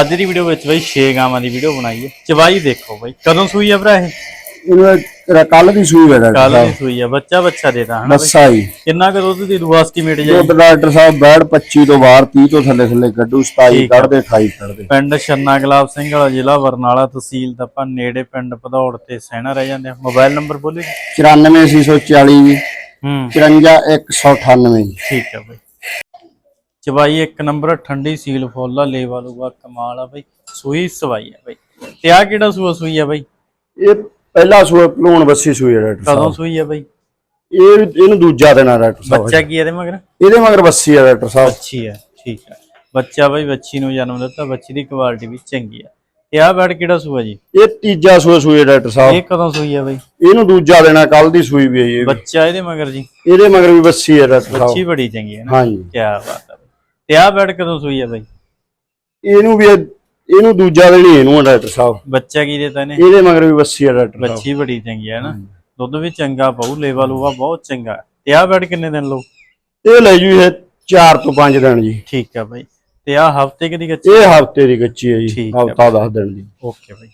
ਅੱਜ ਦੀ ਵੀਡੀਓ ਵਿੱਚ ਬਈ 6 ਗਾਵਾਂ ਦੀ ਵੀਡੀਓ ਬਣਾਈ ਹੈ। ਚਵਾਈ ਦੇਖੋ ਬਈ। ਕਦੋਂ ਸੂਈ ਆ ਭਰਾ ਇਹ? ਇਹਨੂੰ ਕੱਲ ਦੀ ਸੂਈ ਹੈ ਡਾਕਟਰ ਕੱਲ ਸਾਹਿਬ ਦੀ ਸੂਈ ਆ। ਬੱਚਾ ਬੱਚਾ ਦੇਤਾ ਹਨਾ ਬਈ? ਬੱਸਾ ਹੀ। ਕਿੰਨਾ ਕੁ ਦੁੱਧ ਦੀ ਦੂ ਐਸਟੀਮੇਟ ਜਾਈ? ਦੁੱਧ ਡਾਕਟਰ ਸਾਹਿਬ ਬੈੜ 25 ਤੋਂ ਬਾਹਰ 30 ਤੋਂ ਥੱਲੇ ਥੱਲੇ ਕੱਢੂ 27 ਠੀਕ ਆ। ਕੱਢਦੇ 28 ਕੱਢਦੇ। ਪਿੰਡ ਛੰਨਾ ਗੁਲਾਬ ਸਿੰਘ ਵਾਲਾ ਜ਼ਿਲ੍ਹਾ ਬਰਨਾਲਾ ਤਹਿਸੀਲ ਤਪਾ ਨੇੜੇ ਪਿੰਡ ਭਦੌੜ ਤੇ ਸਹਿਣਾ ਰਹਿ ਜਾਂਦੇ ਆ। ਮੋਬਾਈਲ ਨੰਬਰ ਬੋਲੇ 94640 ਜੀ। ਹੂੰ। 54198 ਜੀ। ਠੀਕ ਆ ਬਈ। ਚਵਾਈ ਇੱਕ ਨੰਬਰ ਠੰਡੀ ਸੀਲ ਫੁੱਲ ਆ ਲੇਵਾ ਲੂਗਾ ਕਮਾਲ ਆ ਬਈ ਸੂਈ ਸਵਾਈ ਆ ਬਈ। ਤੇ ਆ ਕਿਹੜਾ ਸੂਆ ਸੂਈ ਆ ਬਈ? ਇਹ ਪਹਿਲਾ ਸੂਆ ਭਲੂਣ ਬੱਸੀ ਸੂਈ ਹੈ ਡਾਕਟਰ ਕਦੋਂ ਸਾਹਿਬ ਸੂਈ ਆ ਬਈ? ਇਹ ਇਹਨੂੰ ਦੂਜਾ ਦੇਣਾ ਡਾਕਟਰ ਸਾਹਿਬ। ਬੱਚਾ ਕੀ ਇਹਦੇ ਮਗਰ? ਇਹਦੇ ਮਗਰ ਬੱਸੀ ਹੈ ਡਾਕਟਰ ਸਾਹਿਬ। ਬੱਚੀ ਹੈ ਠੀਕ ਹੈ ਬੱਚਾ ਬਈ ਬੱਚੀ ਨੂੰ ਜਨਮ ਦਿੱਤਾ ਬੱਚੀ ਦੀ ਕੁਆਲਿਟੀ ਵੀ ਚੰਗੀ ਆ। ਤੇ ਆ ਬੈਡ ਕਿਹੜਾ ਸੂਆ ਜੀ? ਇਹ ਤੀਜਾ ਸੂਆ ਸੂਈ ਹੈ ਡਾਕਟਰ ਸਾਹਿਬ। ਇਹ ਕਦੋਂ ਸੂਈ ਆ ਬਈ? ਇਹਨੂੰ ਦੂਜਾ ਦੇਣਾ ਕੱਲ ਦੀ ਸੂਈ ਵੀ ਹੈ ਇਹ। ਬੱਚਾ ਇਹਦੇ ਮਗਰ ਜੀ। ਇਹਦੇ ਮਗਰ ਵੀ ਬੱਸੀ ਹੈ ਡਾਕਟਰ ਬੱਚੀ ਸਾਹਿਬ। ਬੜੀ ਚੰਗੀ ਹੈ ਨਾ। ਹਾਂਜੀ। ਕੀ ਬਾਤ। ਤੇ ਆ ਬੈਡ ਕਦੋਂ ਸੂਈ ਆ ਬਈ? ਇਹਨੂੰ ਵੀ ਇਹ- ਇਹਨੂੰ ਦੂਜਾ ਦੇਣੀ ਇਹਨੂੰ ਆ ਡਾਕਟਰ ਸਾਹਿਬ। ਬੱਚਾ ਕੀ ਦੇਤਾ ਇਹਨੇ? ਇਹਦੇ ਮਗਰ ਵੀ ਬੱਸੀ ਹੈ ਡਾਕਟਰ ਸਾਹਿਬ। ਬੱਚੀ ਬੜੀ ਚੰਗੀ ਹੈ ਨਾ। ਦੁੱਧ ਵੀ ਚੰਗਾ ਪਾਉ ਲੇਵਾ ਲੂਵਾ ਬਹੁਤ ਚੰਗਾ। ਹੈ। ਤੇ ਆ ਬੈਡ ਕਿੰਨੇ ਦਿਨ ਲਓ ਇਹ ਲੈ ਜੂ ਇਹ 4 ਤੋਂ 5 ਦਿਨ ਜੀ। ਠੀਕ ਹੈ ਬਈ। ਤੇ ਆ ਹਫ਼ਤੇ ਕਿਦੀ ਕੱਚੀ ਇਹ ਹਫ਼ਤੇ ਦੀ ਕੱਚੀ ਹੈ ਜੀ। ਠੀਕ ਹੈ ਹਫਤਾ 10 ਦਿਨ ਦੀ। ਓਕੇ ਬਈ।